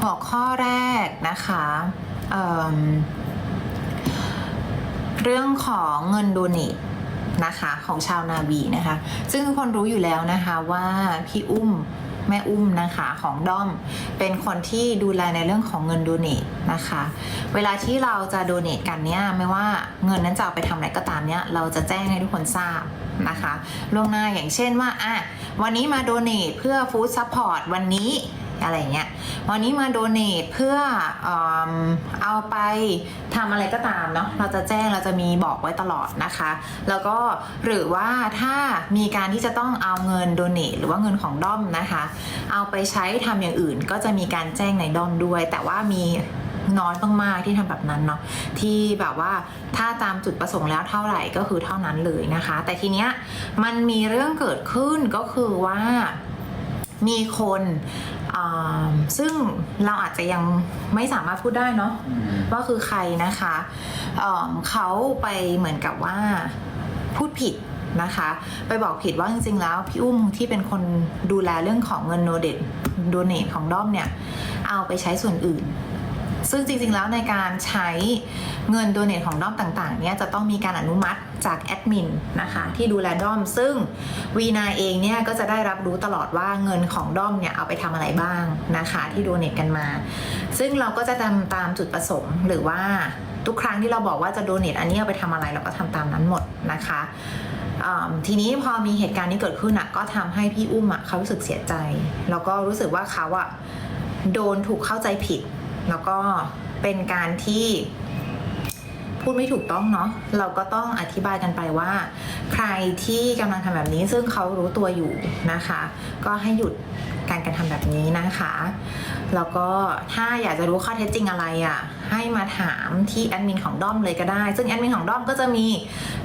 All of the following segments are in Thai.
หัวข้อแรกนะคะเเรื่องของเงินโดเนทนะคะของชาวนาบีนะคะ ซึ่งทุกคนรู้อยู่แล้วนะคะว่าพี่อุ้มแม่อุ้มนะคะของด้อมเป็นคนที่ดูแลในเรื่องของเงินโดเนทนะคะ เวลาที่เราจะโดเนทกันเนี่ยไม่ว่าเงินนั้นจะเอาไปทำอะไรก็ตามเนี่ยเราจะแจ้งให้ทุกคนทราบนะคะล่วงหน้าอย่างเช่นว่าอะวันนี้มาโดเนทเพื่อฟู้ดซัพพอร์ตวันนี้ อะไรเงี้ยวันนี้มาโดเนทเพื่อเอาไปทำอะไรก็ตามเนาะเราจะแจ้งเราจะมีบอกไว้ตลอดนะคะ แล้วก็หรือว่าถ้ามีการที่จะต้องเอาเงินโดเนทหรือว่าเงินของด้อมนะคะ เอาไปใช้ทำอย่างอื่นก็จะมีการแจ้งในด้อมด้วย แต่ว่ามีน้อยมากๆที่ทำแบบนั้นเนาะที่แบบว่าถ้าตามจุดประสงค์แล้วเท่าไหร่ก็คือเท่านั้นเลยนะคะ แต่ทีเนี้ยมันมีเรื่องเกิดขึ้นก็คือว่ามีคน อ่าซึ่งเราอาจจะยังไม่สามารถพูดได้เนาะว่าคือใครนะคะเอิ่มเขาไปเหมือนกับว่าพูดผิดนะคะ ไปบอกผิดว่าจริงๆแล้วพี่อุ้มที่เป็นคนดูแลเรื่องของเงินโนเดตโดเนทของด้อมเนี่ย เอาไปใช้ส่วนอื่น ซึ่งจริงๆ แล้วในการใช้เงินโดเนทของด้อมต่างๆ เนี่ยจะต้องมีการอนุมัติจากแอดมินนะคะที่ดูแลด้อม ซึ่งวีนาเองเนี่ยก็จะได้รับรู้ตลอดว่าเงินของด้อมเนี่ยเอาไปทำอะไรบ้างนะคะที่โดเนทกันมา ซึ่งเราก็จะทำตามจุดประสงค์หรือว่าทุกครั้งที่เราบอกว่าจะโดเนทอันนี้เอาไปทำอะไรเราก็ทำตามนั้นหมดนะคะทีนี้พอมีเหตุการณ์นี้เกิดขึ้นอะก็ทำให้พี่อุ้มอะเขารู้สึกเสียใจ แล้วก็รู้สึกว่าเขาอะโดนถูกเข้าใจผิด แล้วก็เป็นการที่พูดไม่ถูกต้องเนาะเราก็ต้องอธิบายกันไปว่า ใครที่กำลังทำแบบนี้ซึ่งเขารู้ตัวอยู่นะคะ ก็ให้หยุด การกระทำแบบนี้นะคะ แล้วก็ถ้าอยากจะรู้ข้อเท็จจริงอะไรอะ่ะให้มาถามที่แอดมินของด้อมเลยก็ได้ ซึ่งแอดมินของด้อมก็จะมี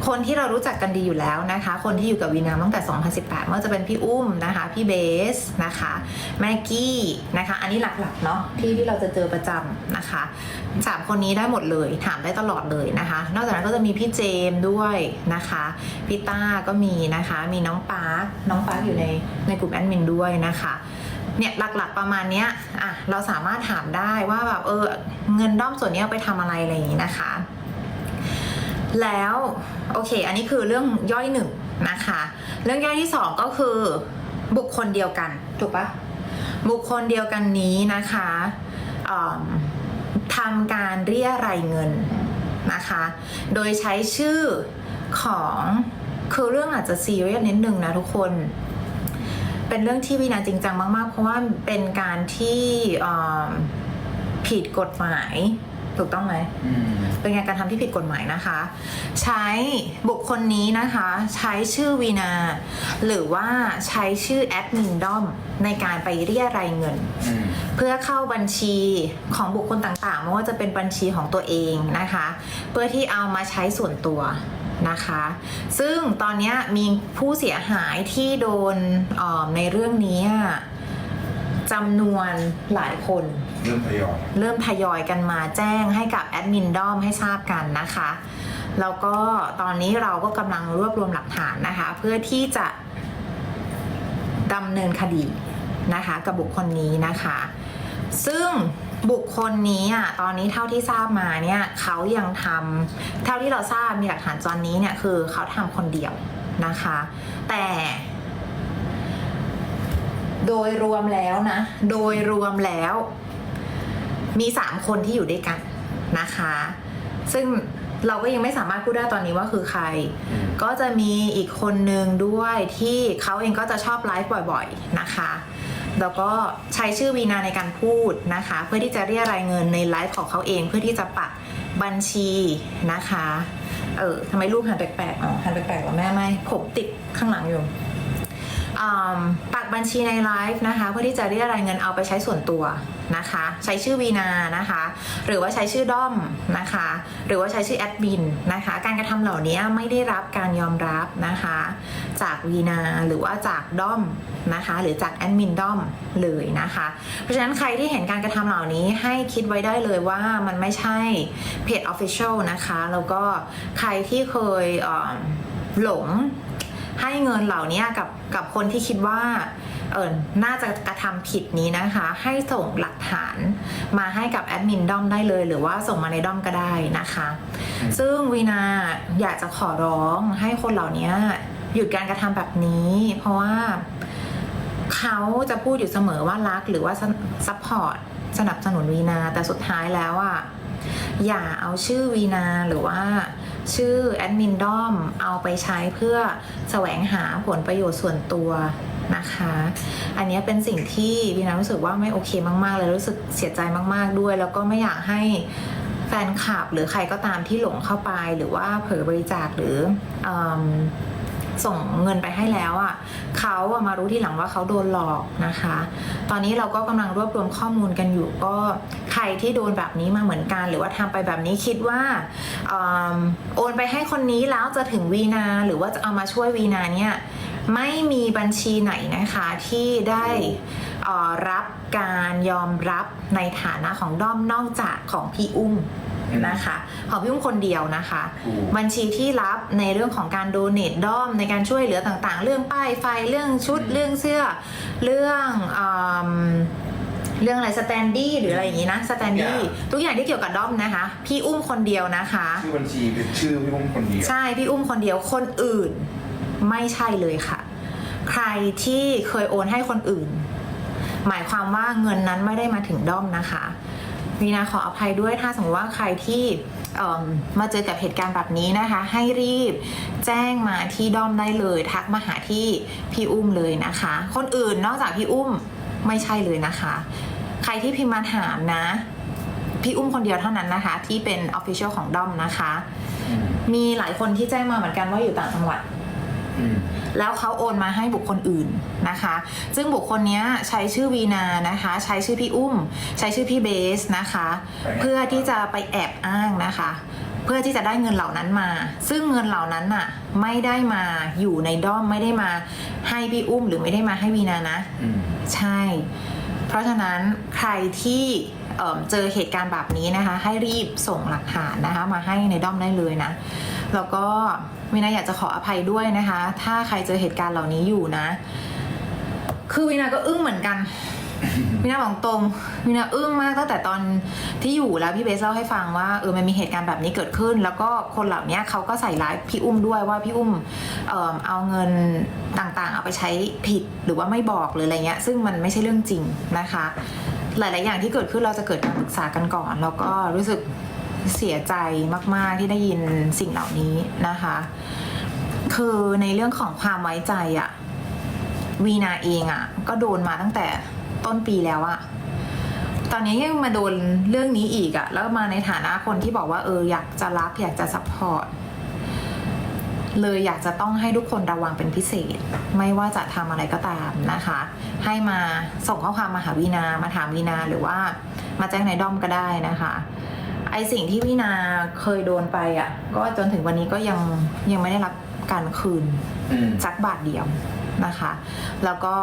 คนที่เรารู้จักกันดีอยู่แล้วนะคะ คนที่อยู่กับวีนาตั้งแต่ 2018ไม่ว่าจะเป็นพี่อุ้มนะคะ พี่เบสนะคะแม็กกี้นะคะ อันนี้หลักๆเนาะที่ที่เราจะเจอประจำนะคะสามคนนี้ได้หมดเลย ถามได้ตลอดเลยนะคะ นอกจากนั้นก็จะมีพี่เจมด้วยนะคะพี่ต้าก็มีนะคะ มีน้องปาร์คน้องปาร์คอยู่ในในกลุ่มแอดมินด้วยนะคะ เนี่ยหลักๆประมาณเนี้ยอะเราสามารถถามได้ว่าแบบเออเงินด้อมส่วนนี้เอาไปทำอะไรอะไรอย่างนี้นะคะ แล้วโอเค อันนี้คือเรื่องย่อยหนึ่งนะคะ เรื่องย่อยที่สองก็คือบุคคลเดียวกันถูกปะบุคคลเดียวกันนี้นะคะทำการเรียรายเงินนะคะ โดยใช้ชื่อของคือเรื่องอาจจะซีเรียสนิดนึงนะทุกคน เป็นเรื่องที่วินาจริงจังมากๆ เพราะว่าเป็นการที่เอิ่มผิดกฎหมายถูกต้องไหมเป็นการกระทำที่ผิดกฎหมายนะคะ ใช้บุคคลนี้นะคะ ใช้ชื่อวีนา หรือว่าใช้ชื่อแอดมินดอมในการไปเรียรายเงิน เพื่อเข้าบัญชีของบุคคลต่างๆไม่ว่าจะเป็นบัญชีของตัวเองนะคะ เพื่อที่เอามาใช้ส่วนตัว นะคะ ซึ่งตอนนี้มีผู้เสียหายที่โดนเอ่อในเรื่องนี้จำนวนหลายคน เริ่มทยอยเริ่มทยอยกันมาแจ้งให้กับแอดมินดอมให้ทราบกันนะคะแล้วก็ตอนนี้เราก็กำลังรวบรวมหลักฐานนะคะ เพื่อที่จะดำเนินคดีนะคะกับบุคคลนี้นะคะ ซึ่ง บุคคลนี้อะตอนนี้เท่าที่ทราบมาเนี่ยเขายังทำเท่าที่เราทราบมีหลักฐานตอนนี้เนี่ยคือเขาทำคนเดียวนะคะ แต่โดยรวมแล้วนะ โดยรวมแล้ว มีสามคนที่อยู่ด้วยกันนะคะ ซึ่งเราก็ยังไม่สามารถพูดได้ตอนนี้ว่าคือใคร ก็จะมีอีกคนนึงด้วยที่เขาเองก็จะชอบไลฟ์บ่อยๆนะคะ แล้วก็ใช้ชื่อวีนาในการพูดนะคะ เพื่อที่จะเรียรายเงินในไลฟ์ของเขาเอง เพื่อที่จะปักบัญชีนะคะ เออทำไมลูกหันแปลกๆอ๋อหันแปลกๆหรอแม่ไม่ผมติดข้างหลังอยู่ ปักบัญชีในไลฟ์นะคะเพื่อที่จะเรียกรายเงินเอาไปใช้ส่วนตัวนะคะ ใช้ชื่อวีนานะคะ หรือว่าใช้ชื่อด้อมนะคะ หรือว่าใช้ชื่อแอดมินนะคะ การกระทำเหล่านี้ไม่ได้รับการยอมรับนะคะ จากวีนาหรือว่าจากด้อมนะคะ หรือจากแอดมินด้อมเลยนะคะ เพราะฉะนั้นใครที่เห็นการกระทำเหล่านี้ให้คิดไว้ได้เลยว่ามันไม่ใช่เพจ Official นะคะ แล้วก็ใครที่เคยหลง ให้เงินเหล่านี้กับกับคนที่คิดว่าเออน่าจะกระทำผิดนี้นะคะ ให้ส่งหลักฐานมาให้กับแอดมินด้อมได้เลย หรือว่าส่งมาในด้อมก็ได้นะคะ ซึ่งวีนาอยากจะขอร้องให้คนเหล่านี้หยุดการกระทำแบบนี้ เพราะว่าเขาจะพูดอยู่เสมอว่ารักหรือว่าซัพพอร์ตสนับสนุนวีนาแต่สุดท้ายแล้วอะอย่าเอาชื่อวีนาหรือว่า ชื่อแอดมินด้อมเอาไปใช้เพื่อแสวงหาผลประโยชน์ส่วนตัวนะคะ อันนี้เป็นสิ่งที่วีนารู้สึกว่าไม่โอเคมากๆเลยรู้สึกเสียใจมากๆด้วย แล้วก็ไม่อยากให้แฟนคลับหรือใครก็ตามที่หลงเข้าไปหรือว่าเผลอบริจาคหรืออ ส่งเงินไปให้แล้วอะเขาอะมารู้ที่หลังว่าเขาโดนหลอกนะคะ ตอนนี้เราก็กำลังรวบรวมข้อมูลกันอยู่ ก็ใครที่โดนแบบนี้มาเหมือนกัน หรือว่าทำไปแบบนี้คิดว่าอมโอนไปให้คนนี้แล้วจะถึงวีนาหรือว่าจะเอามาช่วยวีนาเนี่ยไม่มีบัญชีไหนนะคะที่ได้รับการยอมรับในฐานะของด้อมนอกจากของพี่อุ้ม นะคะ ของพี่อุ้มคนเดียวนะคะถูกบัญชีที่รับในเรื่องของการโดเนทด้อมในการช่วยเหลือต่างๆ เรื่องป้ายไฟเรื่องชุดเรื่องเสื้อ เรื่องอมเรื่องอะไรสแตนดี้หรืออะไรอย่างนี้นะสแตนดี้ทุกอย่างที่เกี่ยวกับด้อมนะคะ พี่อุ้มคนเดียวนะคะ ชื่อบัญชีเป็นชื่อพี่พุ่มคนเดียว ใช่พี่อุ้มคนเดียวคนอื่นไม่ใช่เลยค่ะ ใครที่เคยโอนให้คนอื่น หมายความว่าเงินนั้นไม่ได้มาถึงด้อมนะคะ วีนาขออภัยด้วยถ้าสมมติว่าใครที่เอิ่มมาเจอกับเหตุการณ์แบบนี้นะคะ ให้รีบแจ้งมาที่ด้อมได้เลย ทักมาหาที่พี่อุ้มเลยนะคะ คนอื่นนอกจากพี่อุ้มไม่ใช่เลยนะคะ ใครที่พิมพ์มาถามนะ พี่อุ้มคนเดียวเท่านั้นนะคะ ที่เป็น Official ของด้อมนะคะอืมมีหลายคนที่แจ้งมาเหมือนกันว่าอยู่ต่างจังหวัดอืม แล้วเขาโอนมาให้บุคคลอื่นนะคะ ซึ่งบุคคลเนี้ยใช้ชื่อวีนานะคะ ใช้ชื่อพี่อุ้ม ใช้ชื่อพี่เบสนะคะ เพื่อที่จะไปแอบอ้างนะคะ เพื่อที่จะได้เงินเหล่านั้นมา ซึ่งเงินเหล่านั้นน่ะไม่ได้มาอยู่ในด้อมไม่ได้มาให้พี่อุ้มหรือไม่ได้มาให้วีนานะอืมใช่ เพราะฉะนั้นใครที่เอิ่มเจอเหตุการณ์แบบนี้นะคะ ให้รีบส่งหลักฐานนะคะ มาให้ในด้อมได้เลยนะ แล้วก็ วินาอยากจะขออภัยด้วยนะคะ ถ้าใครเจอเหตุการณ์เหล่านี้อยู่นะ คือวินาก็อึ้งเหมือนกันวินาบอกตรงวินาอึ้งมากตั้งแต่ตอนที่อยู่แล้วพี่เบสเล่าให้ฟังว่าเออมันมีเหตุการณ์แบบนี้เกิดขึ้น แล้วก็คนเหล่านี้เขาก็ใส่ร้ายพี่อุ้มด้วยว่าพี่อุ้มเอ่อเอาเงินต่างๆ เอาไปใช้ผิดหรือว่าไม่บอกหรืออะไรเงี้ย ซึ่งมันไม่ใช่เรื่องจริงนะคะ หลาย ๆ อย่างที่เกิดขึ้นเราจะเกิดการปรึกษากันก่อน แล้วก็รู้สึก เสียใจมาก ๆ ที่ได้ยินสิ่งเหล่านี้นะคะ คือในเรื่องของความไว้ใจอะวีนาเองอะก็โดนมาตั้งแต่ต้นปีแล้วอะตอนนี้ยังมาโดนเรื่องนี้อีกอะแล้วมาในฐานะคนที่บอกว่าเอออยากจะรักอยากจะซัพพอร์ตเลยอยากจะต้องให้ทุกคนระวังเป็นพิเศษ ไม่ว่าจะทำอะไรก็ตามนะคะ ให้มาส่งข้อความมาหาวีนามาถามวีนาหรือว่ามาแจ้งในด้อมก็ได้นะคะ ไอสิ่งที่วีนาเคยโดนไปอะ ก็จนถึงวันนี้ก็ยังยังไม่ได้รับการคืนอืม สักบาทเดียวนะคะ แล้วก็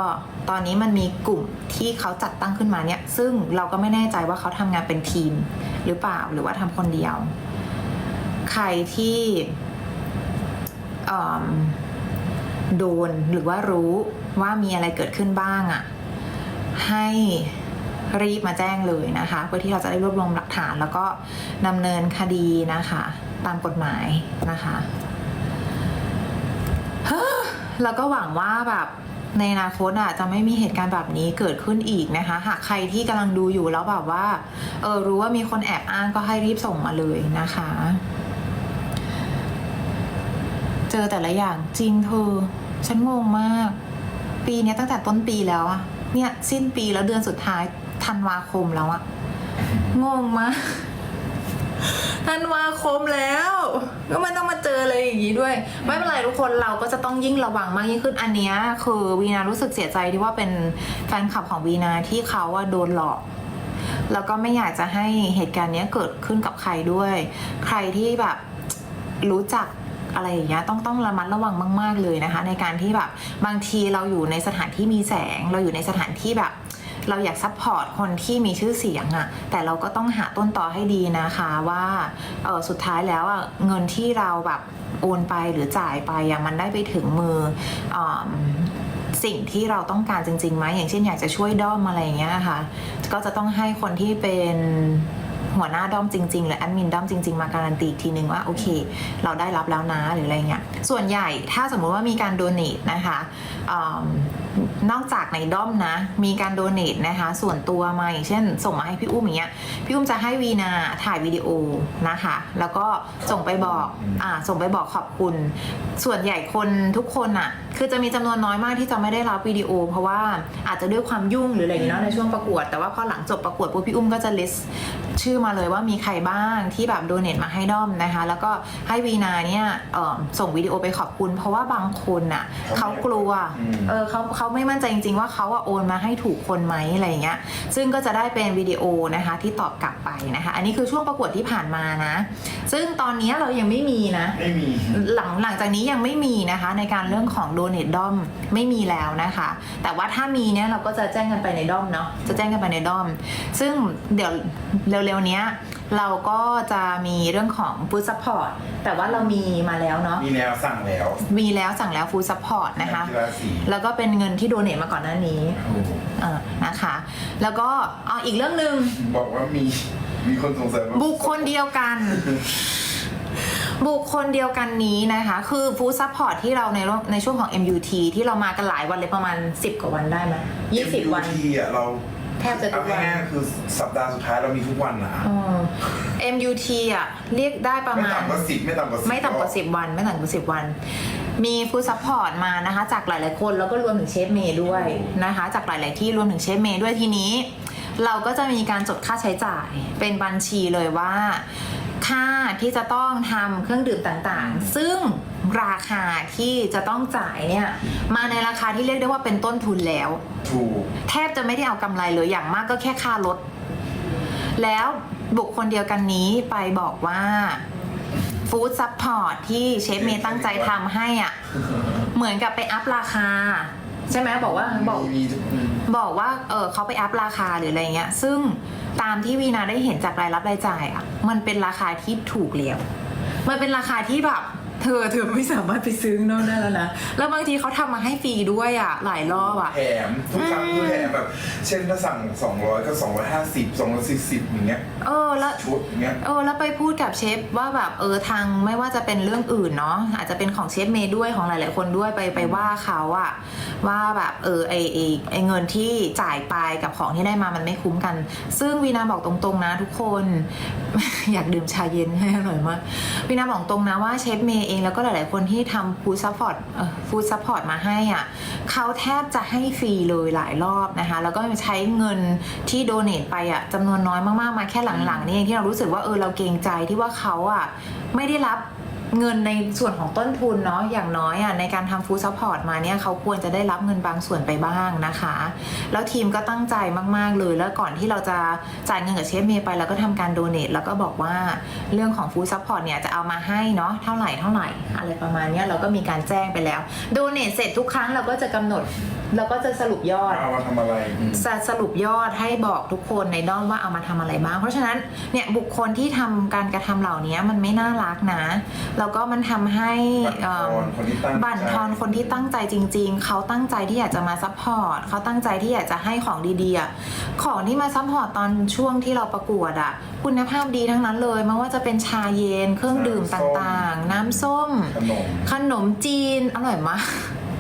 ตอนนี้มันมีกลุ่มที่เขาจัดตั้งขึ้นมาเนี่ย ซึ่งเราก็ไม่แน่ใจว่าเขาทำงานเป็นทีม หรือเปล่าหรือว่าทำคนเดียว ใครที่เอิ่มโดนหรือว่ารู้ว่ามีอะไรเกิดขึ้นบ้างอะ่ะ ให้ รีบมาแจ้งเลยนะคะ เพื่อที่เราจะได้รวบรวมหลักฐาน แล้วก็ดำเนินคดีนะคะ ตามกฎหมายนะคะแล้วก็หวังว่าแบบในอนาคตอะจะไม่มีเหตุการณ์แบบนี้เกิดขึ้นอีกนะคะ หากใครที่กำลังดูอยู่แล้วแบบว่าเออรู้ว่ามีคนแอบอ้างก็ให้รีบส่งมาเลยนะคะ เจอแต่ละอย่างจริงเธอฉันงงมาก ปีนี้ตั้งแต่ต้นปีแล้วอะเนี่ยสิ้นปีแล้วเดือนสุดท้าย ธันวาคมแล้วอะงงมากธันวาคมแล้ว ก็มันต้องมาเจออะไรอย่างนี้ด้วย ไม่เป็นไรทุกคนเราก็จะต้องยิ่งระวังมากยิ่งขึ้นอันนี้คือวีนารู้สึกเสียใจที่ว่าเป็นแฟนคลับของวีนาที่เขาว่าโดนหลอก แล้วก็ไม่อยากจะให้เหตุการณ์นี้เกิดขึ้นกับใครด้วย ใครที่แบบรู้จักอะไรอย่างเงี้ยต้องต้องระมัดระวังมาก ๆ เลยนะคะ ในการที่แบบบางทีเราอยู่ในสถานที่มีแสง เราอยู่ในสถานที่แบบ เราอยากซัพพอร์ตคนที่มีชื่อเสียงอะแต่เราก็ต้องหาต้นต่อให้ดีนะคะว่าเออสุดท้ายแล้วอะเงินที่เราแบบโอนไปหรือจ่ายไปอะมันได้ไปถึงมือออสิ่งที่เราต้องการจริงๆไหมอย่างเช่นอยากจะช่วยด้อมอะไรอย่างเงี้ยค่ะ ก็จะต้องให้คนที่เป็น หัวหน้าด้อมจริงๆ หรือแอดมินด้อมจริง ๆ มาการันตีอีกทีนึงว่าโอเค เราได้รับแล้วนะหรืออะไรเงี้ยส่วนใหญ่ถ้าสมมุติว่ามีการโดเน a นะคะอานอกจากในด้อมนะ มีการโดเน a นะคะ ส่วนตัวมาอย่างเช่น ส่งมาให้พี่อุ้มอย่างเงี้ยพี่อุ้มจะให้วีนาถ่ายวิดีโอนะคะ แล้วก็ส่งไปบอกอ่าส่งไปบอกขอบคุณ ส่วนใหญ่คนทุกคนอะคือจะมีจำนวนน้อยมากที่จะไม่ได้รับวิดีโอ เพราะว่าอาจจะด้วยความยุ่งหรืออะไรเงี้ยเนาะในช่วงประกวด แต่ว่าพอหลังจบประกวดปุ๊บพี่อุ้มก็จะ list ชื่อมาเลยว่ามีใครบ้างที่แบบโดเน a มาให้ด้อมนะคะ แล้วก็ให้วีนาเนี่ยเอ่อส่งวิดีโอไปขอบคุณ เพราะว่าบางคนอะเขากลัวอืมเออเขาเขาไม่มั่นใจจริงๆว่าเขาอะโอนมาให้ถูกคนไหมอะไรอย่างเงี้ยซึ่งก็จะได้เป็นวิดีโอนะคะที่ตอบกลับไปนะคะ อันนี้คือช่วงประกวดที่ผ่านมานะ ซึ่งตอนนี้เรายังไม่มีนะไม่มีหลังหลังจากนี้ยังไม่มีนะคะ ในการเรื่องของโดเน a ด้อมไม่มีแล้วนะคะ แต่ว่าถ้ามีเนี่ยเราก็จะแจ้งกันไปในด้อมเนาะจะแจ้งกันไปในด้อม ซึ่งเดี๋ยวเร็วๆเนี้ยเราก็จะมีเรื่องของ Food Support แต่ว่าเรามีมาแล้วเนาะมีแนวสั่งแล้วมีแล้วสั่งแล้ว Food Support นะคะกีฬาสีแล้วก็เป็นเงินที่โดเน a มาก่อนหน้านี้โอ้โหเออนะคะ แล้วก็เอาอีกเรื่องหนึ่ง บอกว่ามีมีคนสงสัยว่าบุคคลเดียวกัน บุคคลเดียวกันนี้นะคะ คือฟู้ดซัพพอร์ตที่เราในรอบในช่วงของ MUT ที่เรามากันหลายวันเลยประมาณ 10 กว่าวันได้ไหมยี่สิบวัน MUT อะเรา แทบจะทุเอากวัน ง่ายๆคือสัปดาห์สุดท้ายเรามีทุกวันนะอืม MUT อะ เรียกได้ประไม่มาณ ต่ำกว่าสิบไม่ต่ำกว่าสิบไม่ต่ำกว่า 10 วัน ไม่ต่ำกว่า 10 วัน มีฟู้ดซัพพอร์ตมานะคะ จากหลาย ๆ คนแล้วก็รวมถึงเชฟเมย์ด้วยนะคะ จากหลาย ๆ ที่รวมถึงเชฟเมย์ด้วยทีนี้ เราก็จะมีการจดค่าใช้จ่ายเป็นบัญชีเลยว่า ค่าที่จะต้องทำเครื่องดื่มต่างๆ ซึ่งราคาที่จะต้องจ่ายเนี่ยมาในราคาที่เรียกได้ว่าเป็นต้นทุนแล้ว ถูก แทบจะไม่ได้เอากำไรเลยอย่างมากก็แค่ค่ารถ แล้วบุคคลเดียวกันนี้ไปบอกว่าฟู้ดซัพพอร์ตที่เชฟเมย์ตั้งใจทำให้อะ เหมือนกับไปอัพราคา ใช่ไหมบอกว่าบอก มีมีอืมบอกว่า เออเขาไปอัพราคาหรืออะไรเงี้ย ซึ่ง ตามที่วีนาได้เห็นจากรายรับรายจ่ายอะมันเป็นราคาที่ถูกแล้ว มันเป็นราคาที่แบบ เธอเธอไม่สามารถไปซื้อข้างนอกได้แล้วนะ แล้วบางทีเขาทำมาให้ฟรีด้วยอะ หลายรอบอะ แถมทุกครั้งคือแถมแบบ เช่นถ้าสั่ง 200 ก็ 250 240อย่างเงี้ยเออแล้ว ชุดอย่างเงี้ย เออแล้วไปพูดกับเชฟว่าแบบเออทางไม่ว่าจะเป็นเรื่องอื่นเนาะอาจจะเป็นของเชฟเมย์ด้วยของหลาย ๆ คนด้วยไปไปว่าเขาอะว่าแบบเออไอไอไอเงินที่จ่ายไปกับของที่ได้มามันไม่คุ้มกัน ซึ่งวีนาบอกตรงๆนะทุกคน อยากดื่มชาเย็นให้อร่อยมากวีนาบอกตรงนะว่าเชฟเมย์เองแล้วก็หลาย ๆ คนที่ทำฟู้ดซัพพอร์ตฟู้ดซัพพอร์ตมาให้อะเขาแทบจะให้ฟรีเลยหลายรอบนะคะ แล้วก็ใช้เงินที่โดเนทไปอะจำนวนน้อยมาก ๆ มาแค่หลัง ๆ นี่เองที่เรารู้สึกว่าเออเราเกรงใจที่ว่าเขาอะไม่ได้รับ เงินในส่วนของต้นทุนเนาะอย่างน้อยอะในการทำฟู้ดซัพพอร์ตมาเนี่ยเขาควรจะได้รับเงินบางส่วนไปบ้างนะคะ แล้วทีมก็ตั้งใจมาก ๆ เลย แล้วก่อนที่เราจะจ่ายเงินกับเชฟเมย์ไปเราก็ทำการโดเนทแล้วก็บอกว่าเรื่องของฟู้ดซัพพอร์ตเนี่ยจะเอามาให้เนาะเท่าไหร่เท่าไหร่อะไรประมาณเนี้ยเราก็มีการแจ้งไปแล้วโดเนทเสร็จทุกครั้งเราก็จะกำหนด เราก็จะสรุปยอด เอามาทำอะไรอืม จะสรุปยอดให้บอกทุกคนในด้อมว่าเอามาทำอะไรบ้าง เพราะฉะนั้นเนี่ยบุคคลที่ทำการกระทำเหล่านี้มันไม่น่ารักนะ แล้วก็มันทำให้บั่นทเอิ่อนมคนที่ตั้งใจ บั่นทอนคนที่ตั้งใจจริง ๆ เขาตั้งใจที่อยากจะมาซัพพอร์ตเขาตั้งใจที่อยากจะให้ของดีๆอะของที่มาซัพพอร์ตตอนช่วงที่เราประกวดอะคุณภาพดีทั้งนั้นเลยไม่ว่าจะเป็นชาเย็นเครื่องดื่มต่างๆ น้ำส้ม ขนม ขนมจีนอร่อยมาก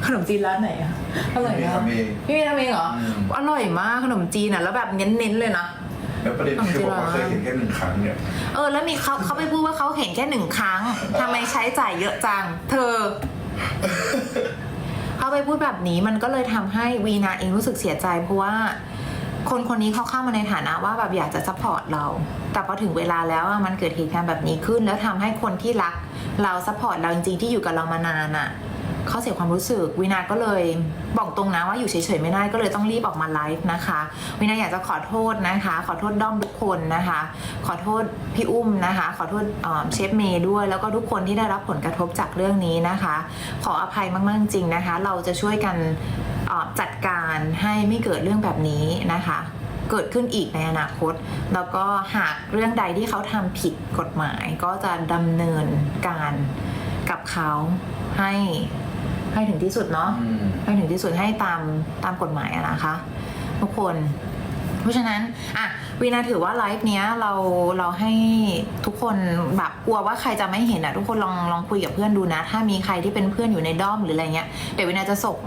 ขนมจีนร้านไหนอะอร่อยมากพี่ทำเองพี่มีทำเองเหรออืมอร่อยมากขนมจีนอะแล้วแบบเน้นๆเลยนะ แล้วประเด็นคือบอกว่าเคยเห็นแค่หนึ่งครั้งเนี่ย เออแล้วมีเขาเขาไปพูดว่าเขาเห็นแค่หนึ่งครั้งทำไมใช้จ่ายเยอะจัง เธอ เขาไปพูดแบบนี้มันก็เลยทำให้วีนาเองรู้สึกเสียใจเพราะว่า คนคนนี้เขาเข้ามาในฐานะว่าแบบอยากจะซัพพอร์ตเรา แต่พอถึงเวลาแล้วอะมันเกิดเหตุการณ์แบบนี้ขึ้น แล้วทำให้คนที่รัก เราซัพพอร์ตเราจริงๆที่อยู่กับเรามานานอะ เขาเสียความรู้สึกวินาก็เลยบอกตรงนะว่าอยู่เฉยๆไม่ได้ก็เลยต้องรีบออกมาไลฟ์นะคะ วินาอยากจะขอโทษนะคะ ขอโทษด้อมทุกคนนะคะ ขอโทษพี่อุ้มนะคะ ขอโทษเเชฟเมย์ด้วยแล้วก็ทุกคนที่ได้รับผลกระทบจากเรื่องนี้นะคะ ขออภัยมากๆจริงนะคะ เราจะช่วยกันจัดการให้ไม่เกิดเรื่องแบบนี้นะคะเกิดขึ้นอีกในอนาคต แล้วก็หากเรื่องใดที่เขาทำผิดกฎหมายก็จะดำเนินการกับเขาให้ ให้ถึงที่สุดเนาะอืมให้ถึงที่สุดให้ตามตามกฎหมายอะนะคะ ทุกคน เพราะฉะนั้นอะวีนาถือว่าไลฟ์เนี้ยเราเราให้ทุกคนแบบกลัวว่าใครจะไม่เห็นอะ ทุกคนลองลองคุยกับเพื่อนดูนะ ถ้ามีใครที่เป็นเพื่อนอยู่ในด้อมหรืออะไรเงี้ยเดี๋ยววีนาจะส่ง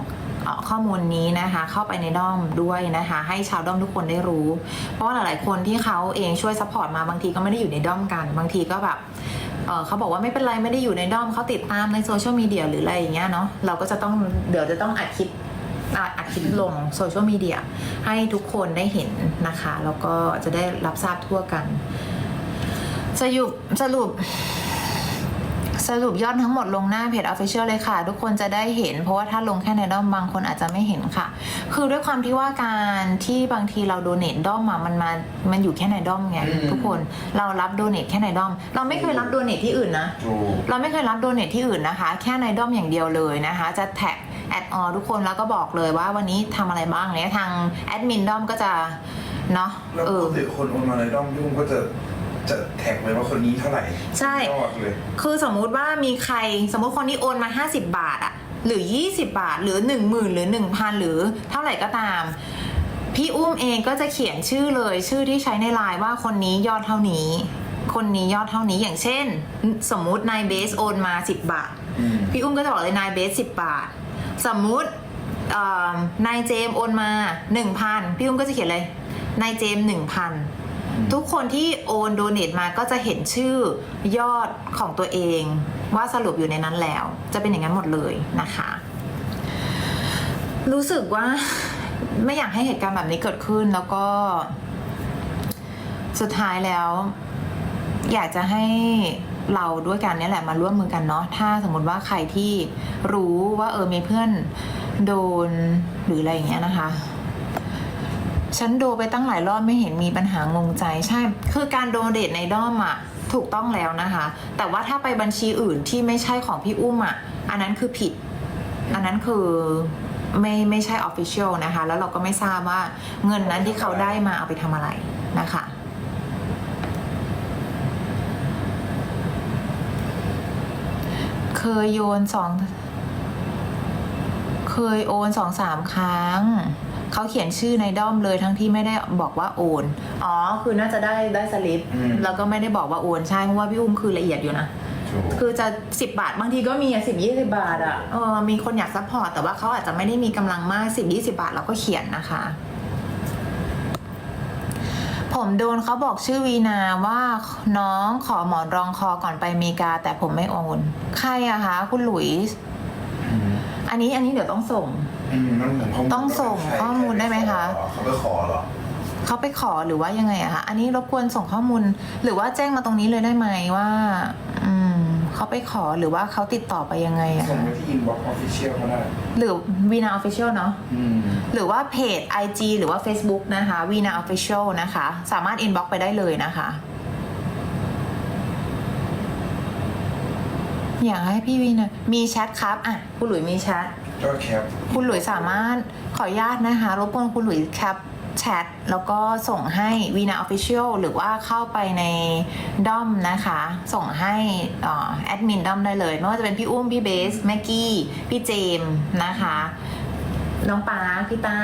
เอ่อข้อมูลนี้นะคะ เข้าไปในด้อมด้วยนะคะ ให้ชาวด้อมทุกคนได้รู้ เพราะว่าหลาย ๆ คนที่เขาเองช่วยซัพพอร์ตมาบางทีก็ไม่ได้อยู่ในด้อมกัน บางทีก็แบบ เอ่อเขาบอกว่าไม่เป็นไรไม่ได้อยู่ในด้อมเขาติดตามในโซเชียลมีเดียหรืออะไรอย่างเงี้ยเนาะเราก็จะต้องเดี๋ยวจะต้องอัดคลิปอะอัดคลิปลงโซเชียลมีเดียให้ทุกคนได้เห็นนะคะ แล้วก็จะได้รับทราบทั่วกันสรุปสรุป สรุปยอดทั้งหมดลงหน้าเพจ Official เลยค่ะ ทุกคนจะได้เห็น เพราะว่าถ้าลงแค่ในด้อมบางคนอาจจะไม่เห็นค่ะ คือด้วยความที่ว่าการที่บางทีเราโดเนทด้อมอะมันมามันอยู่แค่ในด้อมไงอืม ทุกคนเรารับโดเนทแค่ในด้อม เราไม่เคยรับโดเนทที่อื่นนะ ถูก เราไม่เคยรับโดเนทที่อื่นนะคะ แค่ในด้อมอย่างเดียวเลยนะคะ จะแท็กแอดออทุกคนแล้วก็บอกเลยว่าวันนี้ทำอะไรบ้างเนี่ยทางแอดมินด้อมก็จะเนาะแล้วเอปอ กติคนโอนมาในด้อมยุ่งก็จะ จะแท็กเลยว่าคนนี้เท่าไหร่ใช่ ยอดเลย คือสมมุติว่ามีใครสมมุติคนที่โอนมา 50 บาทอะหรือ 20 บาท หรือ 1 0,000 หรือ 1,000 หรือเท่าไหร่ก็ตาม พี่อุ้มเองก็จะเขียนชื่อเลยชื่อที่ใช้ในไลน์ว่าคนนี้ยอดเท่านี้ คนนี้ยอดเท่านี้อย่างเช่น สมมุตินายเบสโอนมา 10 บาท อืมพี่อุ้มก็จะบอกเลยนายเบสสิบบาท สมมุติเอ่อนายเจมส์โอนมาหนึ่งพันพี่อุ้มก็จะเขียนเลยนายเจมหนึ่งพัน ทุกคนที่โอนโดเนทมาก็จะเห็นชื่อยอดของตัวเอง ว่าสรุปอยู่ในนั้นแล้ว จะเป็นอย่างนั้นหมดเลยนะคะ รู้สึกว่าไม่อยากให้เหตุการณ์แบบนี้เกิดขึ้นแล้วก็ สุดท้ายแล้ว อยากจะให้เราด้วยกันนี่แหละมาร่วมมือกันเนาะถ้าสมมติว่าใครที่รู้ว่าเออมีเพื่อนโดนหรืออะไรอย่างเงี้ยนะคะ ฉันโดนไปตั้งหลายรอบไม่เห็นมีปัญหางงใจใช่ คือการโดเดทในด้อมอะถูกต้องแล้วนะคะ แต่ว่าถ้าไปบัญชีอื่นที่ไม่ใช่ของพี่อุ้มอะอันนั้นคือผิด อันนั้นคือไม่ไม่ใช่ออฟฟิเชียลนะคะ แล้วเราก็ไม่ทราบว่าเงินนั้นที่เขาได้มาเอาไปทำอะไรนะคะเคยโยนสอง เคยโอนสองสามครั้ง เขาเขียนชื่อในด้อมเลยทั้งที่ไม่ได้บอกว่าโอน อ๋อ คือน่าจะได้ได้สลิป อืม แล้วก็ไม่ได้บอกว่าโอนใช่เพราะว่าพี่อุ้มคือละเอียดอยู่นะ ถูก คือจะสิบบาทบางทีก็มีอะสิบยี่สิบาทอะเออมีคนอยากซัพพอร์ตแต่ว่าเขาอาจจะไม่ได้มีกำลังมากสิบยี่สิบาทเราก็เขียนนะคะ ผมโดนเขาบอกชื่อวีนาว่าน้องขอหมอนรองคอก่อนไปอเมริกา แต่ผมไม่โอน ใครอะคะ คุณหลุยส์อืมอันนี้อันนี้เดี๋ยวต้องส่ง อืมมันเหมือนข้อมูลต้องส่งใครข้อมูลได้ไหมคะเขาไปขอเหรอเขาไปขอหรือว่ายังไงอะคะอันนี้รบกวนส่งข้อมูล หรือว่าแจ้งมาตรงนี้เลยได้ไหมว่า อืมเขาไปขอหรือว่าเขาติดต่อไปยังไงอะส่งคะไปที่อินบ็อกซ์ออฟฟิเชียลก็ได้หรือวีนาออฟฟิเชียลเนาะอืมหรือว่าเพจ IG หรือว่า Facebook นะคะวีนาออฟฟิเชียลนะคะ สามารถอินบ็อกไปได้เลยนะคะ อยากให้พี่วีนามีแชทครับ อะคุณหลุยมีแชท ก็แคปคุณหลุยสามารถขออนุญาตนะคะรบกวนคุณหลุยแคปแชทแล้วก็ส่งให้วีนาออฟฟิเชียลหรือว่าเข้าไปในด้อมนะคะ ส่งให้แอดมินด้อมได้เลย ไม่ว่าจะเป็นพี่อุ้ม พี่เบส แม็กกี้ พี่เจมส์นะคะ น้องปาพี่ต้า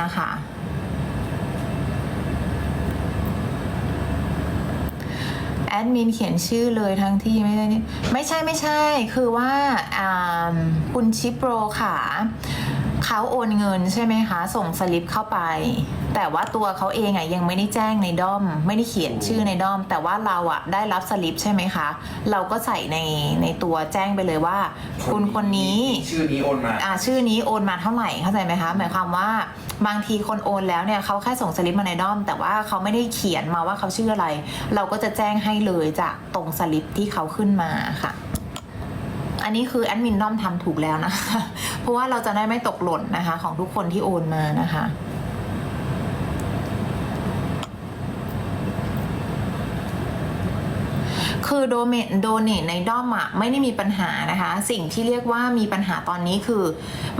นะคะ แอ ดมินเขียนชื่อเลยทั้งที่ไม่ได้นี่ไม่ใช่ไม่ใช่คือว่าอ่าคุณชิปโปรค่ะ เขาโอนเงินใช่ไหมคะ ส่งสลิปเข้าไป แต่ว่าตัวเขาเองอะยังไม่ได้แจ้งในด้อม ไม่ได้เขียนชื่อในด้อม แต่ว่าเราอะได้รับสลิปใช่ไหมคะ เราก็ใส่ในในตัวแจ้งไปเลยว่า คุณคนนี้ชื่อนี้โอนมาอ่าชื่อนี้โอนมาเท่าไหร่เข้าใจไหมคะหมายความว่าบางทีคนโอนแล้วเนี่ยเขาแค่ส่งสลิปมาในด้อม แต่ว่าเขาไม่ได้เขียนมาว่าเขาชื่ออะไร เราก็จะแจ้งให้เลยจากตรงสลิปที่เขาขึ้นมาค่ะ อันนี้คือแอดมินด้อมทำถูกแล้วนะคะ เพราะว่าเราจะได้ไม่ตกหล่นนะคะ ของทุกคนที่โอนมานะคะ คือโดเมนโดเนทในด้อมอะไม่ได้มีปัญหานะคะ สิ่งที่เรียกว่ามีปัญหาตอนนี้คือ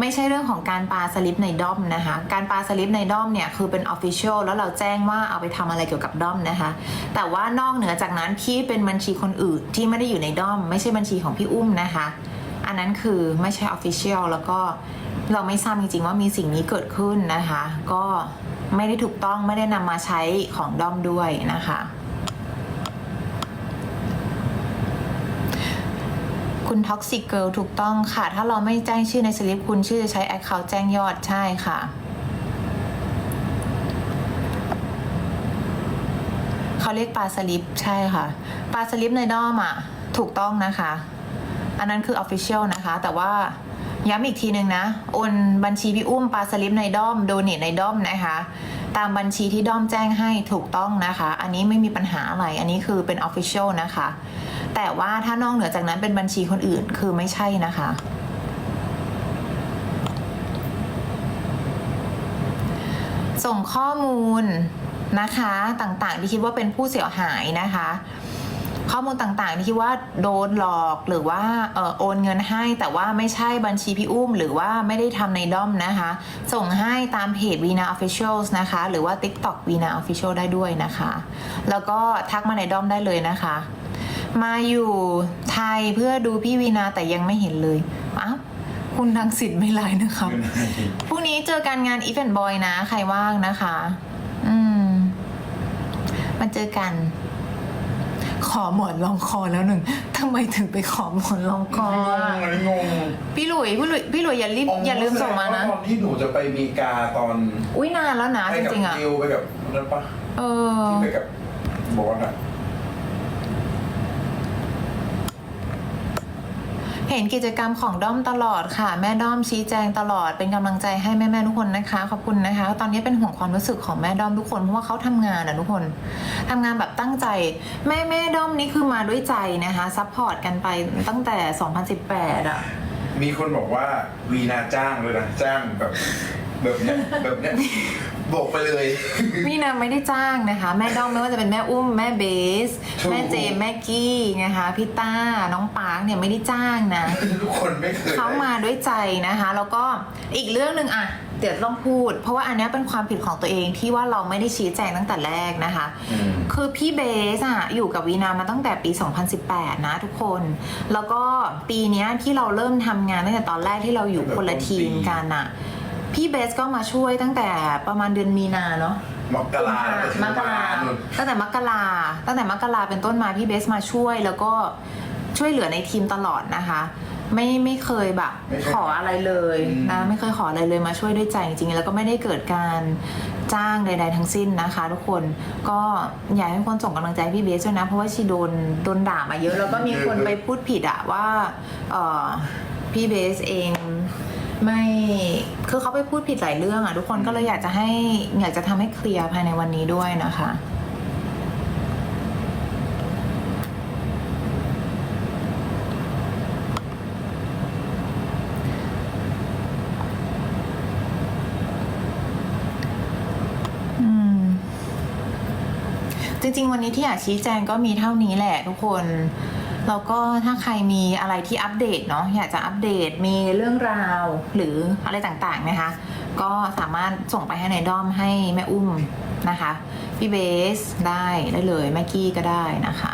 ไม่ใช่เรื่องของการปาสลิปในด้อมนะคะ การปาสลิปในด้อมเนี่ยคือเป็นออฟฟิเชียลแล้วเราแจ้งว่าเอาไปทำอะไรเกี่ยวกับด้อมนะคะ แต่ว่านอกเหนือจากนั้นพี่เป็นบัญชีคนอื่นที่ไม่ได้อยู่ในด้อม ไม่ใช่บัญชีของพี่อุ้มนะคะ อันนั้นคือไม่ใช่ Official แล้วก็เราไม่ทราบจริงๆว่ามีสิ่งนี้เกิดขึ้นนะคะ ก็ไม่ได้ถูกต้องไม่ได้นำมาใช้ของด้อมด้วยนะคะ คุณท็อกซิกเกิลถูกต้องค่ะ ถ้าเราไม่แจ้งชื่อในสลิปคุณชื่อจะใช้ Account แจ้งยอดใช่ค่ะเขาเรียกปลาสลิปใช่ค่ะ ปลาสลิปในด้อมอะ ถูกต้องนะคะ อันนั้นคือ Official นะคะ แต่ว่าย้ำอีกทีนึงนะ โอนบัญชีพี่อุ้มปลาสลิปในด้อมโดเนทในด้อมนะคะ ตามบัญชีที่ด้อมแจ้งให้ถูกต้องนะคะ อันนี้ไม่มีปัญหาอะไร อันนี้คือเป็น Official นะคะ แต่ว่าถ้านอกเหนือจากนั้นเป็นบัญชีคนอื่นคือไม่ใช่นะคะ ส่งข้อมูลนะคะต่างๆที่คิดว่าเป็นผู้เสียหายนะคะ ข้อมูลต่างๆที่คิดว่าโดนหลอกหรือว่าเออโอนเงินให้ แต่ว่าไม่ใช่บัญชีพี่อุ้ม หรือว่าไม่ได้ทำในด้อมนะคะ ส่งให้ตามเพจ Vina Officials นะคะ หรือว่า TikTok Vina Official ได้ด้วยนะคะ แล้วก็ทักมาในด้อมได้เลยนะคะ มาอยู่ไทยเพื่อดูพี่วีนาแต่ยังไม่เห็นเลยอ้าวคุณทังสิทธิ์ไม่ไลน์นะครับพรุ่งนี้เจอกันงานอีเวนต์บอยนะ ใครว่างนะคะ อืม มาเจอกัน ขอหมอนรองคอแล้วหนึ่งทำไมถึงไปขอหมอนรองคองงอะอันนี้งงพี่หลุยพี่หลุยพี่หลุยอย่ารีบอย่าลืมส่งมานะ ตอนที่หนูจะไปมีกาตอนอุ้ยนานแล้วนะไปจกับริงๆอะดิวไปกับนั่นปะเออที่ไปกับบอกว่าน่ะ เห็นกิจกรรมของด้อมตลอดค่ะ แม่ด้อมชี้แจงตลอดเป็นกำลังใจให้แม่ๆทุกคนนะคะขอบคุณนะคะ ตอนนี้เป็นห่วงความรู้สึกของแม่ด้อมทุกคนเพราะว่าเขาทำงานอะทุกคนทำงานแบบตั้งใจ แม่แม่ด้อมนี่คือมาด้วยใจนะคะซัพพอร์ตกันไปตั้งแต่ 2018อะมีคนบอกว่าวีนาจ้างเลยนะจ้างแบบแบบเนี้ยแบบเนี้ย บอกไปเลยพี่นาไม่ได้จ้างนะคะ แม่ด้อมไม่ว่าจะเป็นแม่อุ้มแม่เบส ถูก แม่เจมส์แม่กี้นะคะพี่ต้าน้องปาร์คเนี่ยไม่ได้จ้างนะ ทุกคนไม่เคยเขามาด้วยใจนะคะ แล้วก็อีกเรื่องหนึ่งอะเดี๋ยวต้องพูด เพราะว่าอันเนี้ยเป็นความผิดของตัวเองที่ว่าเราไม่ได้ชี้แจงตั้งแต่แรกนะคะ อืม คือพี่เบสอะอยู่กับวีนามาตั้งแต่ปี 2018 นะทุกคน แล้วก็ปีเนี้ยที่เราเริ่มทำงานตั้งแต่ตอนแรกที่เราอยู่คนละทีมกันอะ พี่เบสก็มาช่วยตั้งแต่ประมาณเดือนมีนาเนาะมกรามกราตั้งแต่มกราตั้งแต่มกราเป็นต้นมาพี่เบสมาช่วยแล้วก็ช่วยเหลือในทีมตลอดนะคะ ไม่ไม่เคยแบบไม่เคยขออะไรเลยนะไม่เคยขออะไรเลยมาช่วยด้วยใจจริงๆแล้วก็ไม่ได้เกิดการจ้างใด ๆ ทั้งสิ้นนะคะ ทุกคนก็อยากให้ทุกคนส่งกำลังใจให้พี่เบสด้วยนะ เพราะว่าชีโดนโดนด่ามาเยอะ แล้วก็มีคนไปพูดผิดอะว่าเออพี่เบสเอง ไม่คือเขาไปพูดผิดหลายเรื่องอะทุกคนก็เลยอยากจะให้อยากจะทำให้เคลียร์ภายในวันนี้ด้วยนะคะ อืม จริงๆ วันนี้ที่อยากชี้แจงก็มีเท่านี้แหละทุกคน แล้วก็ถ้าใครมีอะไรที่อัปเดตเนาะอยากจะอัปเดตมีเรื่องราวหรืออะไรต่างๆนะคะ ก็สามารถส่งไปให้ในด้อมให้แม่อุ้มนะคะ พี่เบสได้ได้เลยแม่กี้ก็ได้นะคะ